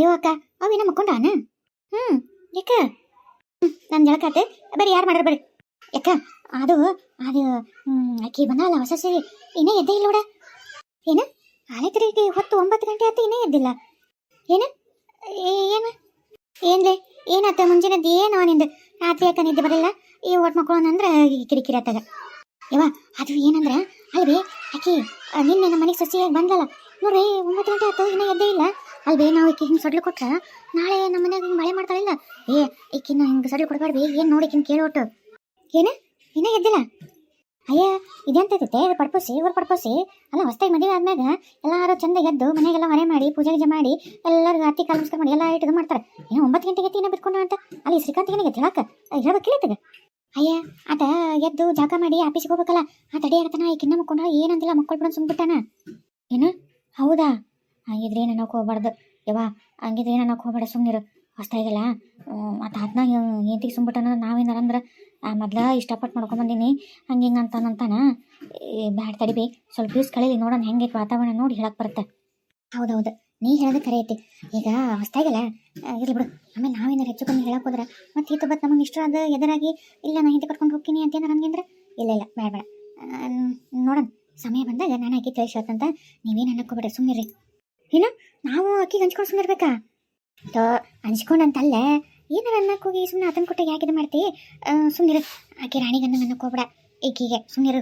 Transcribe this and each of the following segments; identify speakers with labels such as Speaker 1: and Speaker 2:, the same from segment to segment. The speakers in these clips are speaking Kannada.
Speaker 1: ಅಯ್ಯೋ ಅಕ್ಕ ಅವೇನ? ಮಕ್ಕೊಂಡಾನ ಹ್ಮ್ ಯಾಕ? ನನ್ನ ಜಳಕಾತೆ. ಬರೀ ಯಾರು ಮಾಡ್ರಿ ಬರ್ರಿ. ಯಾಕ? ಅದು ಅದು ಅಕ್ಕಿ ಬಂದಲ್ಲ ಹೊಸ ಸರಿ. ಇನ್ನೇ ಎದ್ದೇ ಇಲ್ಲ ನೋಡ. ಏನ? ಆಯ್ತು ಹೊತ್ತು ಒಂಬತ್ತು ಗಂಟೆ ಆಯ್ತು ಇನ್ನೇ ಎದ್ದಿಲ್ಲ. ಏನ? ಏನ? ಏನ್ಲೆ? ಏನಾತ ಮುಂಜಾನೆದ್ದು? ಏನು ನಿಂದು? ರಾತ್ರಿ ಯಾಕ ನಿದ್ದೆ ಬರಲ್ಲ ಈ ಒಟ್ಟು ಮಕ್ಕಳು ಅಂದ್ರೆ ಕಿರಿಕಿರಿ ಆತಾಗ ಯವ್ವ ಅದು ಏನಂದ್ರೆ? ಅಲ್ರಿ ಆ, ನಿನ್ನೆ ನಮ್ಮ ಮನೆಗೆ ಸೊಸೆಯಾಗಿ ಬಂದಲ್ಲ ನೋಡ್ರಿ ಒಂಬತ್ತು ಗಂಟೆ ಆಯ್ತು ಇನ್ನೂ ಎದ್ದೇ ಇಲ್ಲ. ಅಲ್ವೇ, ನಾವು ಈಕಿ ಹಿಂಗೆ ಸಡ್ಲು ಕೊಟ್ರೆ ನಾಳೆ ನಮ್ಮ ಮನೆಯಾಗ ಹಿಂಗೆ ಮಳೆ ಮಾಡ್ತಾಳಿಲ್ಲ. ಏ ಈಕಿನ ಹಿಂಗೆ ಸಡ್ಲು ಕೊಡಬೇಡ್ವಿ ಏನು ನೋಡಿ ಈಕಿನ ಕೇಳೋಟು ಏನೇ? ಇನ್ನೂ ಎದ್ದಿಲ್ಲ? ಅಯ್ಯ ಇದೆಂತೈತೆ ಇದು ಪಡ್ಪಸಿ, ಇವ್ರು ಪಡ್ಪಸಿ. ಅಲ್ಲ ಹೊಸ್ತಾಗಿ ಮದುವೆ ಆದ್ಮ್ಯಾಗ ಎಲ್ಲಾರು ಚಂದ ಎದ್ದು ಮನೆಗೆಲ್ಲ ಹೊರೆ ಮಾಡಿ, ಪೂಜೆ ಗೀಜೆ ಮಾಡಿ, ಎಲ್ಲರಿಗೂ ಹತ್ತಿ ಕಾಲ ನಮಸ್ಕಾರ ಮಾಡಿ, ಎಲ್ಲ ಇದು ಮಾಡ್ತಾರೆ. ಏನೋ ಒಂಬತ್ತು ಗಂಟೆಗೆ ಏನೋ ಬಿಟ್ಕೊಂಡ ಅಂತ? ಅಲ್ಲಿ ಶ್ರೀಕಾಂತಿಗೆ ಹೇಳಕ್ಕ ಹೇಳ್ಬೇಕಿಲ್ಲ ಇತ್ತಗ ಅಯ್ಯ, ಆತ ಎದ್ದು ಜಾಗ ಮಾಡಿ ಆಫೀಸಿಗೆ ಹೋಗ್ಬೇಕಲ್ಲ ಆ ತಡಿ ಆಗತ್ತಾನ ಈ ಕಿನ್ನ ಮಕ್ಕೊಂಡ ಏನಂತಿಲ್ಲ ಮಕ್ಕಳು ಸುಮ್ಬಿಟ್ಟಾನ ಏನು? ಹೌದಾ? ಹಂಗಿದ್ರೆ ಏನು ಅನ್ನೋಕೆ ಹೋಗ್ಬಾರ್ದು. ಯವ್ವ, ಹಂಗಿದ್ರೆ ಏನು ಅನ್ನೋಕೆ ಹೋಗ್ಬೇಡ ಸುಮ್ಮನಿರು ಹೊಸ್ತಾಗಿಲ್ಲ ಮತ್ತು ಅದನ್ನ ಏಂತಿಗೆ ಸುಮ್ಬಿಟ್ಟಾನ ನಾವೇನಾರ ಅಂದ್ರೆ ಮೊದ್ಲು ಇಷ್ಟಪಟ್ಟು ಮಾಡ್ಕೊಂಬಂದೀನಿ ಹಂಗೆ ಹಿಂಗೆ ಅಂತಾನಂತಾನ ಬ್ಯಾಡ್ ತಡಿಬಿ ಸ್ವಲ್ಪ ದಿವ್ಸ ಕಳೀಲಿ ನೋಡೋಣ ಹೆಂಗೆ ವಾತಾವರಣ ನೋಡಿ ಹೇಳಕ್ಕೆ ಬರುತ್ತೆ. ಹೌದೌದು. ನೀ ಹೇಳೋದು ಕರೆ ಐತಿ. ಈಗ ಹೊಸ್ತಾಗಿಲ್ಲ ಇರಲಿ ಬಿಡು. ಆಮೇಲೆ ನಾವೇನಾರು ಹೆಚ್ಚು ಕಮ್ಮಿ ಹೇಳಕ್ಕೆ ಹೋದ್ರೆ, ಮತ್ತೆ ಈತ ಬತ್ತು ನಮಗೆ ಇಷ್ಟ ಅದು ಎದುರಾಗಿ ಇಲ್ಲ ನಾನು ಹಿಂದೆ ಕಟ್ಕೊಂಡು ಹೋಗ್ತೀನಿ ಅಂತ ಏನಾರ ಇಲ್ಲ ಇಲ್ಲ ಬೇಡ ಬೇಡ ನೋಡೋಣ. ಸಮಯ ಬಂದಾಗ ನಾನು ಆಕಿ ನೀವೇನು ಅನ್ನಕ್ಕೆ ನೀವೇನು ಸುಮ್ಮನೆ ಸುಮ್ಮನಿರಿ ಏನು ನಾವು ಅಕ್ಕಿಗೆ ಹಂಚ್ಕೊಂಡು ಸುಮ್ಮನಿರ್ಬೇಕಾ ತೋ, ಹಂಚ್ಕೊಂಡಂತಲ್ಲ, ಏನಾರ ಅನ್ನಕ್ಕೆ ಹೋಗಿ ಸುಮ್ಮನೆ ಅದನ್ನ ಕೊಟ್ಟ ಯಾಕೆ ಇದು ಮಾಡ್ತಿ ಸುಮ್ಮನಿರು ಆಕೆ ರಾಣಿಗೆ ಅನ್ನಂಗೆ ಅನ್ನಕ್ಕೆ ಹೋಗ್ಬೇಡ ಈಕಿಗೆ ಸುಮ್ಮನಿರು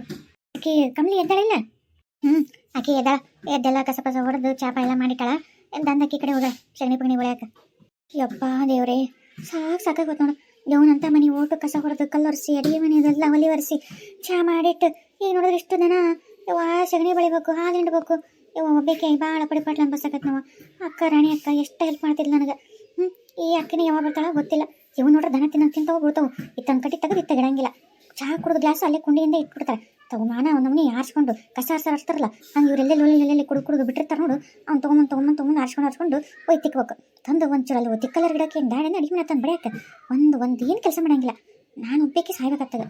Speaker 1: ಆಕೆ ಕಮಲಿ ಎದ್ದಾಳಿಲ್ಲ ಹ್ಞೂ ಆಕೆ ಎದ್ದಾಳ. ಎದ್ದೆಲ್ಲ ಕಸ ಪಸ ಹೊಡೆದು ಚಾಪ ಎಲ್ಲ ಮಾಡಿಟ್ಟಾಳ. ದಂದ ಆಕಿ ಕಡೆ ಹೋಗ. ಸಗಣಿ ಪಗಣಿ ಒಳ್ಯಾಕ ಯಪ್ಪ ದೇವ್ರೇ, ಸಾಕು ಸಾಕಾಗೋದು ನೋಡು. ದೇವನಂತ ಮನೆ ಓಟು ಕಸ ಹೊಡೆದು ಕಲ್ಲೊರೆಸಿ ಅಡಿಗೆ ಮನೆ ಇದೆಲ್ಲ ಒಲಿ ಒರೆಸಿ ಚಾ ಮಾಡಿಟ್ಟು ಈಗ ನೋಡಿದ್ರೆ ಇಷ್ಟು ದಿನ? ಯವ್ವ, ಸಗಣಿ ಬೆಳಿಬೇಕು, ಹಾಲು ಹಿಂಡ್ಬೇಕು. ಯವ್ವ ಒಬ್ಬಕ್ಕೆ ಭಾಳ ಪಡಿ ಪಾಟ್ಲ ಅನ್ಬಸಕತ್ ನಾವು ಅಕ್ಕ ರಾಣಿ ಅಕ್ಕ ಎಷ್ಟು ಹೆಲ್ಪ್ ಮಾಡ್ತಿದ್ಲು ನನಗೆ. ಹ್ಞೂ ಈ ಅಕ್ಕಿನ ಯಾವಾಗ ಬರ್ತಾಳ ಗೊತ್ತಿಲ್ಲ. ಇವ್ ನೋಡ್ರೆ ದನ ತಿನ್ನ ತಿಂತಾವ ಬಿಡ್ತಾವು ಇತ್ತನ್ ಕಟ್ಟಿ ತೆಗೆದು ಇತ್ತಾಗಿಡಂಗಿಲ್ಲ ಚಹಾ ಕುಡಿದು ಗ್ಲಾಸ್ ಅಲ್ಲೇ ಕುಂಡಿಯಿಂದ ಇಟ್ಬಿಡ್ತಾರೆ. ತಗೋ ಮಾನ ನಮ್ಮನೆ ಆರಿಸ್ಕೊಂಡು ಕಸ ಆರ್ಸ ಆರಿಸ್ತಾರಲ್ಲ ಹಂಗೆ ಇವರೆಲ್ಲೆಲ್ಲಿ ಒಳ್ಳೆಲ್ಲಿ ಕುಡ್ ಕುಡಿದು ಬಿಟ್ಟಿರ್ತಾರೆ ನೋಡು. ಅವ್ನು ತೊಗೊಂಬಂದು ತೊಗೊಂಬಂದು ತೊಗೊಂಡು ಆರಿಸ್ಕೊಂಡು ಆರಿಸ್ಕೊಂಡು ಹೋಗಿ ತಿಕ್ಬೇಕು ತಂದು ಒಂದು ಅಲ್ಲಿ ತಿಕ್ಕಲರ್ ಗಿಡಕ್ಕೆ ಏನು ದಾಡಿನ ಅಡಿಗೆ ಮನೆ ತಂದು ಬಡಿಯಕ್ಕೆ. ಒಂದು ಒಂದು ಏನು ಕೆಲಸ ಮಾಡಂಗಿಲ್ಲ. ನಾನು ಒಬ್ಬಕ್ಕೆ ಸಾಯ್ಬೇಕಾಗ್ತದೆ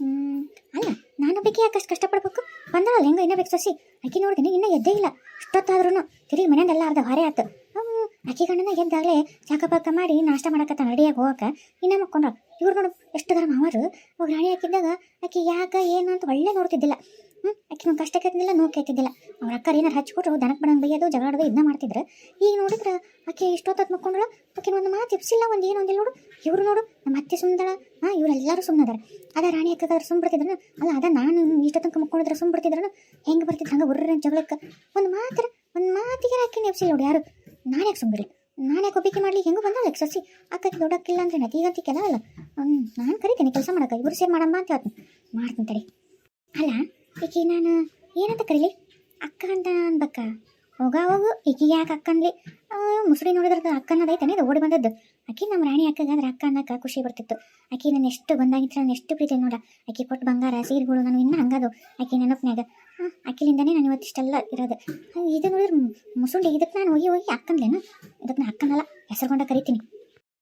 Speaker 1: ಹ್ಮ್, ಅಲ್ಲ ನಾನು ಒಬ್ಬಕ್ಕೆ ಯಾಕೆ ಅಷ್ಟು ಕಷ್ಟಪಡ್ಬೇಕು? ಬಂದಳಲ್ಲ ಹೆಂಗ ಇನ್ನೂ ಬೇಕು ಸಸಿ ಆಕಿ ನೋಡಿದೀನಿ, ಇನ್ನೂ ಎದ್ದೇ ಇಲ್ಲ. ಇಷ್ಟೊತ್ತಾದ್ರೂ ತಿರುಗಿ ಮನೆಯಲ್ಲೆಲ್ಲ ಅರ್ಧ ಹೊರೆ ಆಯ್ತು ಆಕಿ ಗಂಡನ ಎದ್ದಾಗಲೇ ಚಾಕ ಪಾಕ ಮಾಡಿ ನಾಷ್ಟ ಮಾಡಕತ್ತ ರೆಡಿಯಾಗಿ ಹೋಗಕ್ಕೆ ಇನ್ನ ಮಕ್ಕೊಂಡ್ರ. ಇವ್ರು ನೋಡು, ಎಷ್ಟು ಥರ ಮಾವರು ರಾಣಿ ಹಾಕಿದ್ದಾಗ ಆಕೆ ಯಾಕ, ಏನು ಅಂತ ಒಳ್ಳೆ ನೋಡ್ತಿದ್ದಿಲ್ಲ. ಹ್ಞೂ ಆಕಿ ಒಂದು ಕಷ್ಟ ಕೇಳ್ತಿದ್ದಿಲ್ಲ ನೋವು ಕೇಳ್ತಿದ್ದಿಲ್ಲ. ಅವ್ರ ಅಕ್ಕ ಏನಾರು ಹಚ್ಕೊಟ್ರು ದನಕ್ಕೆ ಬಣ್ಣ ಬೈಯೋದು, ಜಗಳಾಡೋದು ಇದನ್ನ ಮಾಡ್ತಿದ್ರು. ಈಗ ನೋಡಿದ್ರೆ ಆಕೆ ಇಷ್ಟೊತ್ತತ್ತು ಮಕ್ಕೊಂಡ್ರು ಆಕೆ ಒಂದು ಮಾತು ಎಪ್ಸಿಲ್ಲ, ಒಂದು ಏನು ಒಂದಿಲ್ಲ ನೋಡು. ಇವರು ನೋಡು ನಮ್ಮ ಅತ್ತೆ ಸುಮ್ಮದಳ ಹಾಂ ಇವರೆಲ್ಲರೂ ಸುಮ್ಮನದಾರ ಅದ ರಾಣಿ ಹಾಕಿದ್ರೆ ಸುಮ್ಮ ಬಿಡ್ತಿದ್ರು ಅಲ್ಲ ಅದ ನಾನು ಇಷ್ಟ ತನಕ ಮಕ್ಕೊಂಡಿದ್ರೆ ಸುಮ್ಮ ಬಿಡ್ತಿದ್ರು ಹೆಂಗೆ ಬರ್ತಿದ್ರು ಹಂಗೆ ಉರ್ರ ಜಗಳಕ್ಕೆ. ಒಂದು ಮಾತ್ರ, ಒಂದು ಮಾತಿಗೆ ಆಕೆ ಎಪ್ಸಿಲ್ಲ ನೋಡಿ ಯಾರು. ನಾನು ಯಾಕೆ ಸುಮ್ಬಿಡ್ಲಿ ನಾನು ಯಾಕೆ ಒಪ್ಪಿಗೆ ಮಾಡಲಿ? ಹೆಂಗೂ ಬಂದಲ್ಲ ಸಸಿ ಅಕ್ಕಕ್ಕೆ ದೊಡ್ಡಕ್ಕಿಲ್ಲ ಅಂದ್ರೆ ನಾ ಕೆಲ ಅಲ್ಲ. ಹ್ಞೂ ನಾನು ಕರಿತೀನಿ, ಕೆಲಸ ಮಾಡೋಕೆ ಇವ್ರು ಸೇರಿ ಮಾಡಮ್ಮ ಅಂತ ಹೇಳ್ತೀನಿ. ಮಾಡ್ತೀನಿ ತಡಿ. ಅಲ್ಲ ಈಕಿ ನಾನು? ಏನಂತ ಕರೀಲಿ? ಅಕ್ಕ ಅಂತ ಅನ್ಬಕ್ಕ ಹೋಗ, ಹೋಗು ಈಕಿಗೆ ಯಾಕೆ ಅಕ್ಕ ಅನ್ಲಿ ಮುಸುಡಿ ನೋಡಿದ್ರೆ ಅಕ್ಕ ಇದು ಓಡಿ ಬಂದದ್ದು. ಆಕಿ ನಮ್ಮ ರಾಣಿ ಅಕ್ಕಗಾದ್ರೆ ಅಕ್ಕ ಅನ್ನಕ್ಕ ಖುಷಿ ಬರ್ತಿತ್ತು. ಆಕಿ ನಾನು ಎಷ್ಟು ಬಂದಾಗಿತ್ತು ನಾನು ಎಷ್ಟು ಪ್ರೀತಿ ನೋಡ. ಆಕಿ ಕೊಟ್ಟು ಬಂಗಾರ, ಸೀರೆಗಳು ನಾನು ಇನ್ನೂ ಹಂಗದು. ಆಕಿ ನೆನಪಿನಾಗ ಆಕಿಲಿಂದನೇ ನಾನು ಇವತ್ತಿಷ್ಟೆಲ್ಲ ಇರೋದು. ಇದು ನೋಡಿದ್ರೆ ಮುಸುಂಡಿ ಇದಕ್ಕೆ ನಾನು ಹೋಗಿ ಹೋಗಿ ಅಕ್ಕನ್ಲೇನು ಇದಕ್ಕೆ ನಾನು ಅಕ್ಕನಲ್ಲ ಹೆಸರುಗೊಂಡ ಕರಿತೀನಿ.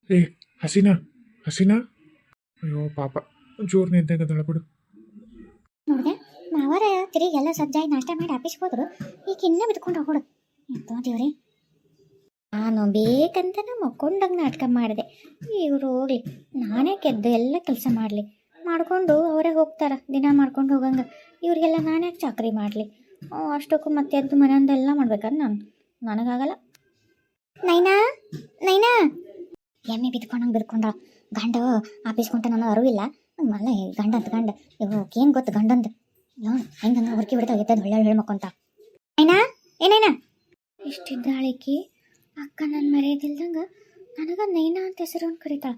Speaker 2: ಏ, ಹಸೀನಾ ಹಸೀನಾ? ಅಯ್ಯೋ, ಪಾಪ ಜೋರು ನಿಂತಾಗದಳ ಬಿಡು.
Speaker 1: ಮಾವರ ತಿರುಗಿ ಎಲ್ಲ ಸಜ್ಜಾಗಿ ನಾಷ್ಟ ಮಾಡಿ ಆಫೀಸ್ ಹೋದ್ರು ಈಗ ಇನ್ನೂ ಬಿಟ್ಕೊಂಡು ಹೋಗೋಡು ಎಂತೋ ದೇವ್ರಿ. ನಾನು ಬೇಕಂತನೇ ಮಕ್ಕೊಂಡಂಗೆ ನಾಟಕ ಮಾಡಿದೆ. ಇವರು ಹೋಗ್ಲಿ. ನಾನೇ ಕೆದ್ದು ಎಲ್ಲ ಕೆಲಸ ಮಾಡಲಿ. ಮಾಡ್ಕೊಂಡು ಅವರೇ ಹೋಗ್ತಾರ. ದಿನ ಮಾಡ್ಕೊಂಡು ಹೋಗಂಗೆ. ಇವ್ರಿಗೆಲ್ಲ ನಾನೇ ಚಾಕ್ರಿ ಮಾಡಲಿ. ಅಷ್ಟಕ್ಕೂ ಮತ್ತೆ ಎದ್ದು ಮನೆಯೊಂದೆಲ್ಲ ಮಾಡ್ಬೇಕಾದ್ರೆ ನಾನು. ನನಗಾಗಲ್ಲ. ನೈನಾ? ನೈನಾ? ಎಮ್ಮೆ ಬಿದ್ಕೊಂಡಂಗೆ ಬಿದ್ಕೊಂಡ. ಗಂಡ ಆಫೀಸ್ ನನಗೆ ನಾನು ಅರಿವಿಲ್ಲ. ಮಲ್ಲ ಗಂಡ ಅಂತ ಗಂಡ. ಇವು ಏನು ಗೊತ್ತು ಗಂಡಂದು? ನೋಡಿ ಹೆಂಗೆ ಹಂಗೆ ಹೊರಕಿ ಬಿಡ್ತಾವ ಹೊಳ್ಳೆ ಹೊಳ್ಳೆ ಏನಾ ಏನೇನ ಇಷ್ಟಿದ್ದಾಳಿಕಿ, ಅಕ್ಕ ನನ್ನ ಮರೆಯದಿಲ್ದಂಗ ನನಗೆ ನೈನಾ ಅಂತ ಹೆಸರು ಅಂತ ಕರೀತಾಳ.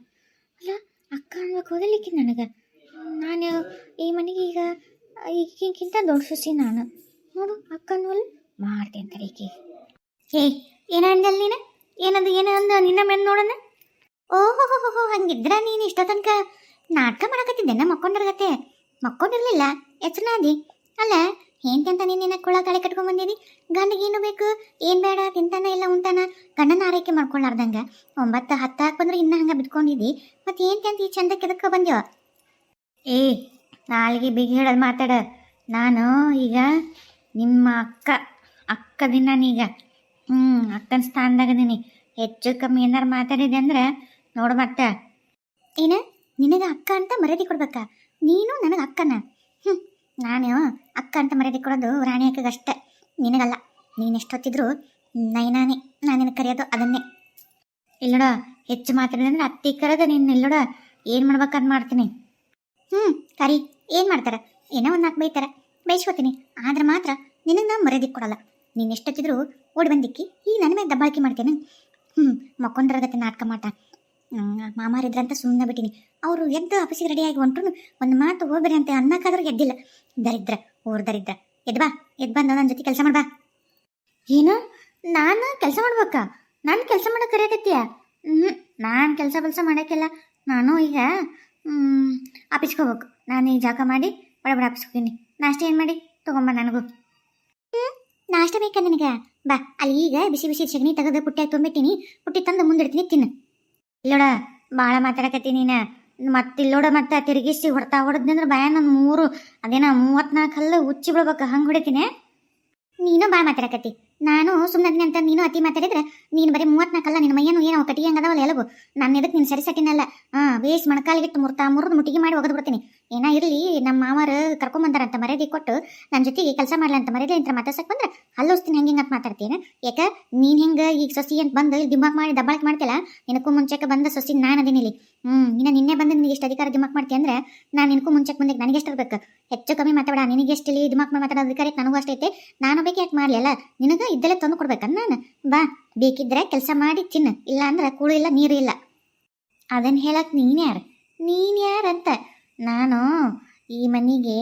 Speaker 1: ಅಲ್ಲ, ಅಕ್ಕ ಅನ್ಬೇಕು ಹೋದಲಿಕ್ಕಿ ನನಗೆ. ನಾನು ಈ ಮನೆಗೆ ಈಗ ಈಗಿಂತ ದೊಡ್ಡ ಸುಸಿ ನಾನು. ನೋಡು, ಅಕ್ಕ ಅನ್ನೋಲ್ಲ ಮಾಡ್ತೇನೆ ತಡಿ ಈಕಿ. ಏ ಏನಂದಲ್ ನೀನು? ಏನದು ಏನಂದ ನಿನ್ನ ಮೇಲೆ ನೋಡೋಣ? ಓಹೋ ಹೋ ಹೋ ಹಂಗಿದ್ರ ನೀನು ಇಷ್ಟ ತನಕ ನಾಟಕ ಮಾಡಕತ್ತಿದ್ದೆ ಮಕ್ಕೊಂಡಿರ್ಗತ್ತೆ. ಮಕ್ಕೊಂಡಿರ್ಲಿಲ್ಲ. ಎಚ್ಚನಾದಿ? ಅಲ್ಲ ಏನ್ ಅಂತ ನೀನು ಕೊಳ ತಲೆ ಕಟ್ಕೊಂಡ್ ಬಂದಿದಿ? ಗಂಡಿಗೇನು ಬೇಕು, ಏನು ಬೇಡ, ತಿಂತಾನ ಇಲ್ಲ ಉಂಟಾನ? ಗಂಡನ ಆರೈಕೆ ಮಾಡ್ಕೊಳ್ಳಾರ್ದಂಗೆ ಒಂಬತ್ತು ಹತ್ತು ಹಾಕಿ ಬಂದ್ರೆ ಇನ್ನ ಹಂಗ ಬಿಟ್ಕೊಂಡಿದಿ ಮತ್ತೆ ಅಂತ ಈ ಚಂದಕ್ಕೆ ಎದಕ್ಕೆ ಬಂದ್ಯೋ? ಏ, ನಾಳೆಗೆ ಬಿಗಿ ಹೇಳೋದು ಮಾತಾಡ. ನಾನು ಈಗ ನಿಮ್ಮ ಅಕ್ಕ ಅಕ್ಕ ದಿನ ನೀಗ. ಹ್ಞೂ ಅಕ್ಕನ ಸ್ಥಾನದಾಗ ಅದೀನಿ ಹೆಚ್ಚು ಕಮ್ಮಿ ಏನಾರು ಮಾತಾಡಿದೆ ಅಂದ್ರೆ ನೋಡು ಮತ್ತೆ. ಏನ? ನಿನಗೆ ಅಕ್ಕ ಅಂತ ಮರ್ಯಾದೆ ಕೊಡ್ಬೇಕಾ? ನೀನು ನನಗೆ ಅಕ್ಕನ? ನಾನು ಅಕ್ಕ ಅಂತ ಮರ್ಯಾದೆ ಕೊಡೋದು ರಾಣಿ ಅಕ್ಕಗಷ್ಟೇ ನಿನಗಲ್ಲ, ನೀನು ಎಷ್ಟೊತ್ತಿದ್ರು ನೈನಾನೆ ನಾನು ನಿನಗೆ ಕರೆಯೋದು ಅದನ್ನೇ. ಇಲ್ಲೋಡ, ಹೆಚ್ಚು ಮಾತಾಡಿದ್ರೆ ಅಂದ್ರೆ ಅತ್ತಿ ಕರೆದ ನೀನು ಇಲ್ಲೋಡ, ಏನು ಮಾಡ್ಬೇಕಂತ ಮಾಡ್ತೀನಿ. ಹ್ಞೂ ಕರಿ ಏನು ಮಾಡ್ತಾರೆ? ಏನೋ ಒಂದು ನಾಲ್ಕು ಬೈತಾರೆ, ಬೈಸ್ಕೋತೀನಿ. ಆದ್ರೆ ಮಾತ್ರ ನಿನಗೆ ನಾನು ಮರ್ಯಾದೆ ಕೊಡಲ್ಲ. ನೀನು ಎಷ್ಟೊತ್ತಿದ್ರು ಓಡಿ ಬಂದಿಕ್ಕಿ, ಈ ನನ್ನ ಮೇಲೆ ದಬ್ಬಾಳಿಕೆ ಮಾಡ್ತೇನೆ. ಹ್ಞೂ ಮಕ್ಕೊಂಡ್ರಗತ್ತೆ ನಾಟಕ ಮಾಟ ಮಾಮಾರಿದ್ರಂತ ಸುಮ್ಮನೆ ಬಿಟ್ಟಿನಿ. ಅವರು ಎದ್ದು ಆಫೀಸಿಗೆ ರೆಡಿಯಾಗಿ ಹೊಂಟ್ರು ಒಂದು ಮಾತು ಹೋಗ್ಬೇಡಿ ಅಂತ ಅನ್ನಕ್ಕಾದ್ರೂ ಎದ್ದಿಲ್ಲ. ದರಿದ್ರ ಊರ್ ದರಿದ್ರ, ಎದ್ ಬಾ, ಎದ್ ಬಂದ ನನ್ನ ಜೊತೆ ಕೆಲಸ ಮಾಡ್ಬಾ ಏನು? ನಾನು ಕೆಲಸ ಮಾಡ್ಬೇಕ? ನಾನು ಕೆಲಸ ಮಾಡಕ್ಕೆ ಕರೆಯಕತ್ತೀಯ? ಹ್ಞೂ ನಾನು ಕೆಲಸ ಬಲ್ಸ ಮಾಡೋಕ್ಕಿಲ್ಲ ನಾನು ಈಗ ಆಫೀಸ್ಗೆ ನಾನು ಈಗ ಜಾಗ ಮಾಡಿ ಬಡ ಬಡ ಹೋಗ್ತೀನಿ. ನಾಷ್ಟ ಏನು ಮಾಡಿ? ತೊಗೊಂಬ ನನಗೂ. ಹ್ಞೂ ನಾಷ್ಟ ಬೇಕಾ ನಿನಗೆ? ಬಾ, ಅಲ್ಲಿ ಈಗ ಬಿಸಿ ಬಿಸಿ ಸಗಣಿ ತೆಗೆದು ಪುಟ್ಟಿ ತುಂಬಿಟ್ಟಿನಿ. ಪುಟ್ಟಿ ತಂದು ಮುಂದಿಡ್ತೀನಿ, ತಿನ್ನು. ಇಲ್ಲೋಡ ಭಾಳ ಮಾತಾಡಕತ್ತೀನಿ ನೀನು. ಮತ್ತಿಲ್ಲೋಡ ಮತ್ತೆ ತಿರುಗಿಸಿ ಹೊಡ್ತಾ ಹೊಡೆದ್ನಂದ್ರೆ ಭಯ ನನ್ನ ಮೂರು, ಅದೇನ ಮೂವತ್ನಾಲ್ಕು ಹಲ್ಲು ಉಚ್ಚಿ ಬಿಡ್ಬೇಕು ಹಂಗೆ ಹೊಡಿತೀನಿ? ನೀನು ಭಾಳ ಮಾತಾಡಕತ್ತಿ. ನಾನು ಸುಮ್ಮನೆ ಅಂತ ನೀನು ಅತಿ ಮಾತಾಡಿದ್ರೆ ನೀನು ಬರೀ ಮೂವತ್ನಾಲ್ಕಲ್ಲ ನಿನ್ನ ಮೈಯನ್ನು ಏನೋ ಕಟ್ಟಿಗೆ ಹಂಗದವಲ್ಲ ಎಲ್ಲಗು ನಾನು ಎದಕ್ಕೆ ನೀನು ಸರಿ ಸಟ್ಟಿನಲ್ಲ ಹಾಂ ಬೇಸ್ ಮೊಣಕಾಲಿಗಿಟ್ಟು ಮುರ್ತಾ ಮುರಿದು ಮುಟ್ಟಿಗೆ ಮಾಡಿ ಒಗೆದು ಬಿಡ್ತೀನಿ ಏನ ಇರಲಿ ನಮ್ಮ ಮಾವರು ಕರ್ಕೊಂಬಂದಾರಂತ ಮರ್ಯಾದೆ ಕೊಟ್ಟು ನನ್ನ ಜೊತೆಗೆ ಕೆಲಸ ಮಾಡ್ಲಿ ಅಂತ ಮರ್ಯಾದೆ ಅಂತ ಮಾತಾಡ್ಸಕ್ ಬಂದ್ರೆ ಹಲ್ಲೋಸ್ತೀನಿ ಹೆಂಗೆ ಅಂತ ಮಾತಾಡ್ತೀನಿ ಯಾಕ? ನೀನು ಹೆಂಗೆ ಈಗ ಸೊಸಿ ಅಂತ ಬಂದು ದಿಮಾಕ್ ಮಾಡಿ ದಬ್ಬಾಳಕ್ಕೆ ಮಾಡ್ತಿಲ್ಲ ನಿನಕ್ಕೂ ಮುಂಚೆಕ್ಕೆ ಬಂದ ಸೊಸಿ ನಾನು ಅದೇನಿ ಇಲ್ಲಿ. ಹ್ಞೂ ಇನ್ನು ನಿನ್ನೆ ಬಂದು ನಿನಗೆ ಎಷ್ಟು ಅಧಿಕಾರ ದಿಮಾಕ್ ಮಾಡ್ತೀನಿ ಅಂದ್ರೆ ನಾನು ನಿನಗೂ ಮುಂಚೆಕ್ಕೆ ಬಂದಿಗೆ ನನಗೆ ಎಷ್ಟು ಇರಬೇಕು? ಹೆಚ್ಚು ಕಮ್ಮಿ ಮಾತಾಡ ನಿನಗೆ ಎಷ್ಟು ಇಲ್ಲಿ ದಿಮಾಕ್ ಮಾಡಿ ಮಾತಾಡೋ ಅಧಿಕಾರ ಐತೆ, ನನಗೂ ಅಷ್ಟೈತೆ ನಾನು ಬೇಕು ಯಾಕೆ ಮಾಡಲಿ ಅಲ್ಲ? ನಿನಗೆ ಇದ್ದಲ್ಲೇ ತಂದು ಕೊಡ್ಬೇಕನ್ನ ನಾನು, ಬಾ, ಬೇಕಿದ್ರೆ ಕೆಲಸ ಮಾಡಿ ತಿನ್ನು. ಇಲ್ಲ ಅಂದ್ರೆ ಕೂಳು ಇಲ್ಲ, ನೀರು ಇಲ್ಲ. ಅದನ್ನು ಹೇಳಕ್ ನೀನು ಯಾರು? ನೀನು ಯಾರಂತ? ನಾನು ಈ ಮನೆಗೆ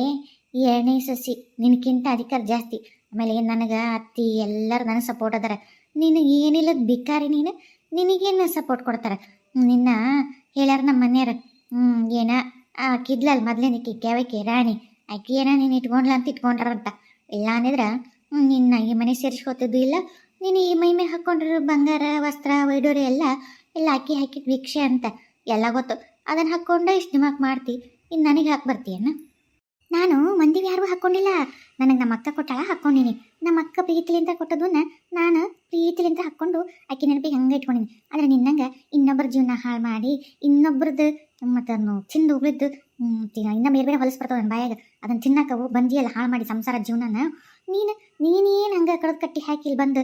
Speaker 1: ಎರಡನೇ ಸಸಿ. ನಿನಕ್ಕಿಂತ ಅಧಿಕಾರ ಜಾಸ್ತಿ. ಆಮೇಲೆ ನನಗೆ ಅತ್ತಿ ಎಲ್ಲರೂ ನನಗೆ ಸಪೋರ್ಟ್ ಅದಾರ. ನಿನಗೆ ಏನಿಲ್ಲ ಬಿಕ್ಕಾರಿ ನೀನು? ನಿನಗೇನು ಸಪೋರ್ಟ್ ಕೊಡ್ತಾರೆ? ನಿನ್ನ ಹೇಳ್ಯಾರ ನಮ್ಮ ಮನೆಯವ್ರು. ಹ್ಞೂ ಏನ? ಆಕಿದ್ಲಲ್ಲ ಮೊದ್ಲೇನಿಕ್ಕಿ ಕೇವಕ್ಕೆ ರಾಣಿ. ಆಕಿ ಏನ ನೀನು ಇಟ್ಕೊಂಡ್ಲ ಅಂತ ಇಟ್ಕೊಂಡ್ರಂತ ಇಲ್ಲ ಅಂದಿದ್ರೆ ನಿನ್ನ ಈ ಮನೆ ಸೇರಿಸ್ಕೋತಿದ್ದು ಇಲ್ಲ. ನೀನು ಈ ಮೈ ಮೇಲೆ ಹಾಕ್ಕೊಂಡಿರೋ ಬಂಗಾರ, ವಸ್ತ್ರ, ವೈಡೋರೆ ಎಲ್ಲ ಎಲ್ಲ ಹಾಕಿ ಹಾಕಿದ ಭಿಕ್ಷೆ ಅಂತ. ಎಲ್ಲ ಗೊತ್ತು. ಅದನ್ನು ಹಾಕ್ಕೊಂಡು ಇಷ್ಟು ನಿಮಗೆ ಮಾಡ್ತಿ. ಇನ್ನು ನನಗೆ ಹಾಕಿ ಬರ್ತೀಯನ್ನ ನಾನು ಮಂದಿಗೆ ಯಾರಿಗೂ ಹಾಕ್ಕೊಂಡಿಲ್ಲ ನನಗೆ ನಮ್ಮ ಅಕ್ಕ ಕೊಟ್ಟಾಳ ಹಾಕ್ಕೊಂಡಿನಿ ನಮ್ಮ ಅಕ್ಕ ಪ್ರೀತಿಲಿಂದ ಕೊಟ್ಟದನ್ನ ನಾನು ಪ್ರೀತಿಲಿಂದ ಹಾಕ್ಕೊಂಡು ಆಕೆ ನೆನಪಿಗೆ ಹಂಗೆ ಇಟ್ಕೊಂಡಿನಿ. ಆದರೆ ನಿನ್ನಂಗೆ ಇನ್ನೊಬ್ಬರ ಜೀವನ ಹಾಳು ಮಾಡಿ ಇನ್ನೊಬ್ರದ್ದು ಮತ್ತು ತಿಂದು ಉಳಿದು ಇನ್ನ ಬೇರೆ ಬೇರೆ ಹೊಲಸು ಬರ್ತವೆ ನನ್ನ ಬಾಯಾಗ. ಅದನ್ನು ತಿನ್ನಕ್ಕವು ಬಂದಿಯಲ್ಲ, ಹಾಳು ಮಾಡಿ ಸಂಸಾರ ಜೀವನನ. ನೀನು, ನೀನೇನು ಹಂಗೆ ಕಳೆದು ಕಟ್ಟಿ ಹಾಕಿ ಇಲ್ಲಿ ಬಂದು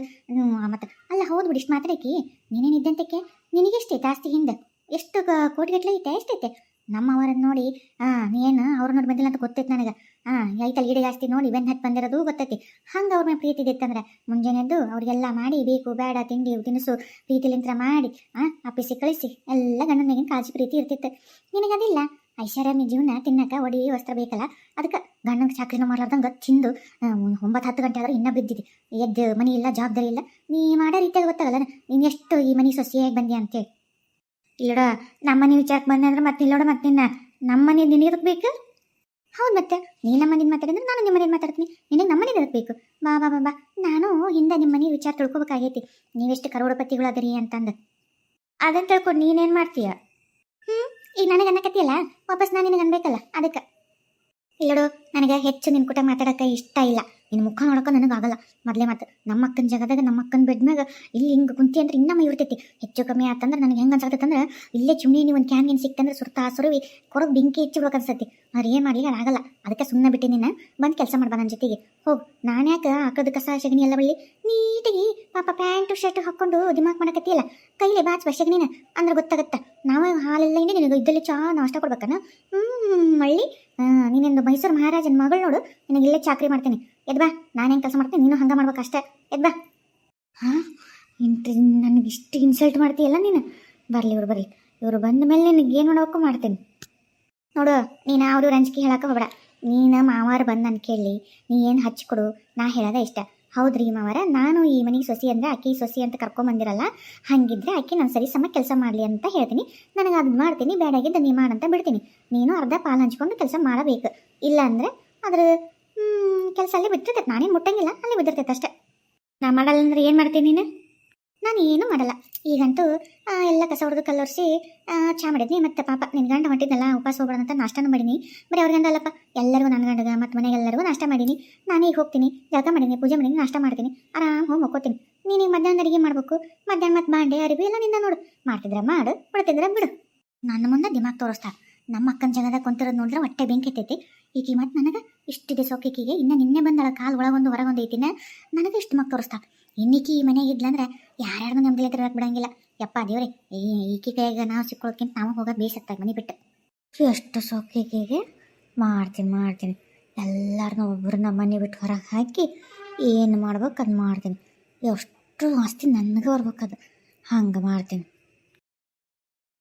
Speaker 1: ಮತ್ತೆ. ಅಲ್ಲ, ಹೌದು ಬಿಡಿ, ಇಷ್ಟು ಮಾತಾಡಕ್ಕೆ ನೀನೇನು ಇದ್ದಂತಕ್ಕೆ? ನಿನಗೆಷ್ಟೈತೆ ಆಸ್ತಿ ಹಿಂದೆ? ಎಷ್ಟು ಕ- ಕೋಟಿಗಟ್ಟಲೆ ಐತೆ? ಎಷ್ಟೈತೆ? ನಮ್ಮವರನ್ನು ನೋಡಿ ಹಾಂ ಏನು, ಅವ್ರ ನೋಡಿ ಬಂದಿಲ್ಲ ಅಂತ ಗೊತ್ತೈತೆ ನನಗೆ. ಹಾಂ ಐತಲ್ಲ ಈಡೆ ಜಾಸ್ತಿ ನೋಡಿ ಬೆನ್ನು ಹತ್ತಿ ಬಂದಿರೋದು ಗೊತ್ತೈತಿ. ಹಂಗೆ ಅವ್ರ ಮೇಲೆ ಪ್ರೀತಿ ಇದ್ದಿತ್ತಂದ್ರೆ ಮುಂಜಾನೆ ಎದ್ದು ಅವ್ರಿಗೆಲ್ಲ ಮಾಡಿ, ಬೇಕು, ಬೇಡ, ತಿಂಡಿ, ತಿನಿಸು, ಪ್ರೀತಿಲಿಂತ್ರ ಮಾಡಿ ಹಾಂ ಅಪ್ಪಿಸಿ, ಕಳಿಸಿ, ಎಲ್ಲ ಗಂಡನ ಮೇಗಿನ ಕಾಳಜಿ ಪ್ರೀತಿ ಇರ್ತಿತ್ತು. ನಿನಗದಿಲ್ಲ? ಐಷಾರಾಮಿ ಜೀವನ ತಿನ್ನಕ, ಒಡಿ, ವಸ್ತ್ರ ಬೇಕಲ್ಲ? ಅದಕ್ಕೆ ಗಂಡಂಗೆ ಚಾಕ್ರಿನ ಮಾಡ್ಲಾರ್ದಂಗೆ ತಿಂದು ಒಂಬತ್ತು ಹತ್ತು ಗಂಟೆ ಆದ್ರೆ ಇನ್ನೂ ಬಿದ್ದಿದೆ. ಎದ್ದು ಮನೆ ಇಲ್ಲ, ಜವಾಬ್ದಾರಿ ಇಲ್ಲ. ನೀ ಮಾಡೋ ರೀತಿಯಾಗಿ ಗೊತ್ತಾಗಲ್ಲ ನೀನು ಎಷ್ಟು ಈ ಮನೆ ಸೊಸೆಯಾಗಿ ಬಂದಿ ಅಂತೇಳಿ. ಇಲ್ಲೋಡ, ನಮ್ಮ ಮನೆ ವಿಚಾರಕ್ಕೆ ಬಂದೆ ಅಂದ್ರೆ ಮತ್ತೆ ಇಲ್ಲೋಡ ಮತ್ತೆ ನಿನ್ನ. ನಮ್ಮ ಮನೆ ನಿನಗೆ ಬೇಕು? ಹೌದು ಮತ್ತೆ. ನೀ ನಮ್ಮ ಮನೇಲಿ ಮಾತಾಡಿದ್ರೆ ನಾನು ನಿಮ್ಮ ಮನೇಲಿ ಮಾತಾಡ್ತೀನಿ. ನಿನಗೆ ನಮ್ಮ ಮನೇಲಿ ಬೇಕು? ಬಾ ಬಾ ಬಾ ಬಾ. ನಾನು ಹಿಂದೆ ನಿಮ್ಮ ಮನೆ ವಿಚಾರ ತಿಳ್ಕೊಬೇಕಾಗೈತಿ. ನೀವೆಷ್ಟು ಕರೋಡಪತಿಗಳು ಅದರಿ ಅಂತಂದು. ಅದನ್ನು ತಿಳ್ಕೊಂಡು ನೀನೇನು ಮಾಡ್ತೀಯ? ಹ್ಞೂ ಈಗ ನನಗೆ ಅನ್ನಕತ್ತಿಯಲ್ಲ? ವಾಪಸ್ ನಾನು ನಿನಗೆ ಅನ್ಬೇಕಲ್ಲ ಅದಕ್ಕೆ. ಇಲ್ಲಡು ನನಗೆ ಹೆಚ್ಚು ನಿನ್ನ ಕೂಟ ಮಾತಾಡೋಕೆ ಇಷ್ಟ ಇಲ್ಲ. ನಿನ್ನ ಮುಖ ನೋಡೋಕೆ ನನಗಾಗಲ್ಲ ಮೊದಲೇ ಮಾತು ನಮ್ಮ ಅಕ್ಕನ ಜಾಗದಾಗ ನಮ್ಮ ಅಕ್ಕನ ಬೆಡ್ ಮ್ಯಾಗ ಇಲ್ಲಿ ಹಿಂಗೆ ಕುಂತಿ ಅಂದ್ರೆ ಇನ್ನೂ ಇರ್ತೈತಿ ಹೆಚ್ಚು ಕಮ್ಮಿ ಆತಂದ್ರೆ ನನಗೆ ಹೆಂಗೆ ಅನ್ಸತ್ತಂದ್ರೆ ಇಲ್ಲೇ ಚುಮ್ನಿ ನೀವು ಒಂದು ಕ್ಯಾನ್ ಏನು ಸಿಕ್ತಂದ್ರೆ ಸುರ್ತಾ ಸುರುವಿ ಕೊರಗೆ ಬೆಂಕಿ ಹೆಚ್ಚಿ ಬಿಡೋಕೆ ಅನ್ಸತಿ ಅವ್ರು ಏನು ಮಾಡಲಿ ಆಗಲ್ಲ. ಅದಕ್ಕೆ ಸುಮ್ಮನೆ ಬಿಟ್ಟು ನೀನು, ಬಂದು ಕೆಲಸ ಮಾಡ್ಬಾ ನನ್ನ ಜೊತೆಗೆ. ಹೋಗ್, ನಾನು ಯಾಕೆ ಹಾಕೋದು ಕಸ ಶಗಣಿ ಎಲ್ಲ ಬಳ್ಳಿ ನೀಟಾಗಿ ಪಾಪ ಪ್ಯಾಂಟು, ಶರ್ಟ್ ಹಾಕ್ಕೊಂಡು ದಿಮಾಕ್ ಮಾಡಕತ್ತಿಲ್ಲ ಕೈಲಿ ಬಾಚ್ ಸಗಣಿನ, ಅಂದ್ರೆ ಗೊತ್ತಾಗತ್ತೆ. ನಾವು ಹಾಲೆಲ್ಲ ಇದೆ ನಿನಗೆ ಇದ್ದಲ್ಲಿ ಚಾ ನಾಷ್ಟ ಕೊಡ್ಬೇಕನ? ಹ್ಞೂ ಮಳ್ಳಿ. ನೀನೆಂದು ಮೈಸೂರು ಮಹಾರಾಜನ ಮಗಳು ನೋಡು, ನಿನಗೆ ಇಲ್ಲೇ ಚಾಕ್ರಿ ಮಾಡ್ತೀನಿ. ಎದ್ ಬಾ ನಾನು ಹೆಂಗೆ ಕೆಲಸ ಮಾಡ್ತೀನಿ, ನೀನು ಹಂಗೆ ಮಾಡ್ಬೇಕಷ್ಟೇ ಎದ್ ಬಾ ಹಾಂ? ಇಂಟ್ರಿ, ನನಗೆ ಇಷ್ಟು ಇನ್ಸಲ್ಟ್ ಮಾಡ್ತೀಯಲ್ಲ ನೀನು? ಬರಲಿ ಇವ್ರು, ಬರಲಿ. ಇವರು ಬಂದ ಮೇಲೆ ನಿನಗೆ ಏನು ಮಾಡ್ಬೇಕು ಮಾಡ್ತೀನಿ. ನೋಡು, ನೀನು ಯಾವುದು ರಂಜಿಕೆ ಹೇಳಕ್ಕೆ ಹೋಗಬೇಡ. ನೀನು ಮಾವಾರು ಬಂದು ನನ್ನ ಕೇಳಿ, ನೀ ಏನು ಹಚ್ಚಿಕೊಡು ನಾ ಹೇಳೋದೇ ಇಷ್ಟ. ಹೌದ್ರಿ ಮಾವಾರ, ನಾನು ಈ ಮನೆಗೆ ಸೊಸಿ ಅಂದರೆ ಆಕೆ ಸೊಸಿ ಅಂತ ಕರ್ಕೊಂಬಂದಿರಲ್ಲ ಹಾಗಿದ್ರೆ ಆಕೆ ನಾನು ಸರಿ ಸಮ ಕೆಲಸ ಮಾಡಲಿ ಅಂತ ಹೇಳ್ತೀನಿ. ನನಗೆ ಅದನ್ನ ಮಾಡ್ತೀನಿ ಬೇಡಾಗಿದ್ದ ನೀ ಮಾಡಂತ ಬಿಡ್ತೀನಿ. ನೀನು ಅರ್ಧ ಪಾಲು ಹಂಚ್ಕೊಂಡು ಕೆಲಸ ಮಾಡಬೇಕು. ಇಲ್ಲ ಅಂದರೆ ಅದ್ರ ಕೆಲಸ ಅಲ್ಲೇ ಬಿಟ್ಟಿರ್ತೈತೆ. ನಾನೇನು ಮುಟ್ಟಂಗಿಲ್ಲ. ಅಲ್ಲಿ ಬಿದ್ದಿರ್ತೈತೆ ಅಷ್ಟೇ. ನಾ ಮಾಡಲ್ಲ ಅಂದ್ರೆ ಏನು ಮಾಡ್ತೀನಿ ನೀನು? ನಾನು ಏನು ಮಾಡಲ್ಲ. ಈಗಂತೂ ಎಲ್ಲ ಕಸ ಹೊಡೆದು ಕಲ್ಲೊರೆಸಿ ಚಾ ಮಾಡಿದ್ನಿ. ಮತ್ತು ಪಾಪ ನಿನ್ನ ಗಂಡ ಹೊಂಟಿದ್ನಲ್ಲ, ಉಪವಾಸ ಹೋಗೋಣ ಅಂತ ನಾಷ್ಟನೂ ಮಾಡೀನಿ. ಬರೀ ಅವ್ರಿಗೆ ಅಂದಲ್ಲಪ್ಪ ಎಲ್ಲರಿಗೂ ನನ್ನ ಗಂಡಗ ಮತ್ತು ಮನೆಗೆಲ್ಲರಿಗೂ ನಾಷ್ಟ ಮಾಡೀನಿ. ನಾನು ಈಗ ಹೋಗ್ತೀನಿ. ಜಳಕ ಮಾಡೀನಿ, ಪೂಜೆ ಮಾಡೀನಿ, ನಾಷ್ಟ ಮಾಡ್ತೀನಿ. ಆರಾಮ್ ಹೋಗಿ ಮಕ್ಕೋತೀನಿ. ಈಗ ಮಧ್ಯಾಹ್ನ ಅಡುಗೆ ಮಾಡ್ಬೇಕು. ಮಧ್ಯಾಹ್ನ ಮತ್ತು ಬಾಂಡೆ, ಅರಿವಿ ಎಲ್ಲ ನಿಂದ ನೋಡು. ಮಾಡ್ತಿದ್ರೆ ಮಾಡು ಬಿಡ್ತಿದ್ರೆ ಬಿಡು. ನನ್ನ ಮುಂದೆ ದಿಮಾಗ್ ತೋರಿಸ್ತಾ. ನಮ್ಮ ಅಕ್ಕನ ಜನದ ಕುಂತಿರೋದು ನೋಡಿದ್ರೆ ಹೊಟ್ಟೆ ಬೆಂಕಿ ಇತ್ತೈತಿ ಈಕಿ ಮತ್ತೆ ನನಗೆ ಇಷ್ಟು ದಿವಸ ಈಕಿಗೆ ಇನ್ನು ನಿನ್ನೆ ಬಂದಳ ಕಾಲು ಒಳಗೊಂದು ಹೊರಗೊಂದು ಐತಿನ ನನಗೆ ಇಷ್ಟು ಮಕ್ಕ ತೋರಿಸ್ತಾ ಇನ್ನಿಕಿ ಈ ಮನೆಗೆ ಇದ್ಲಂದ್ರೆ ಯಾರ್ಯಾರು ನಮ್ಗೆ ತಿರ್ಗಕ್ಕೆ ಬಿಡಂಗಿಲ್ಲ. ಯಪ್ಪ ದೇವ್ರೆ, ಈ ಈಕಿ ಕೈಗೆ ನಾವು ಸಿಕ್ಕೊಳ್ಳೋದ್ಕಿಂತ ನಾವು ಹೋಗೋದು ಬೇಸತ್ತಾಗ ಮನೆ ಬಿಟ್ಟು. ಎಷ್ಟು ಸೊಕ್ಕಿಗೆ ಮಾಡ್ತೀನಿ ಮಾಡ್ತೀನಿ. ಎಲ್ಲರನ್ನೂ ಒಬ್ಬರನ್ನ ಮನೆ ಬಿಟ್ಟು ಹೊರಗೆ ಹಾಕಿ ಏನು ಮಾಡ್ಬೇಕು ಅದು ಮಾಡ್ತೀನಿ. ಎಷ್ಟು ಆಸ್ತಿ ನನಗೆ ಬರ್ಬೇಕದು ಹಂಗೆ ಮಾಡ್ತೀನಿ.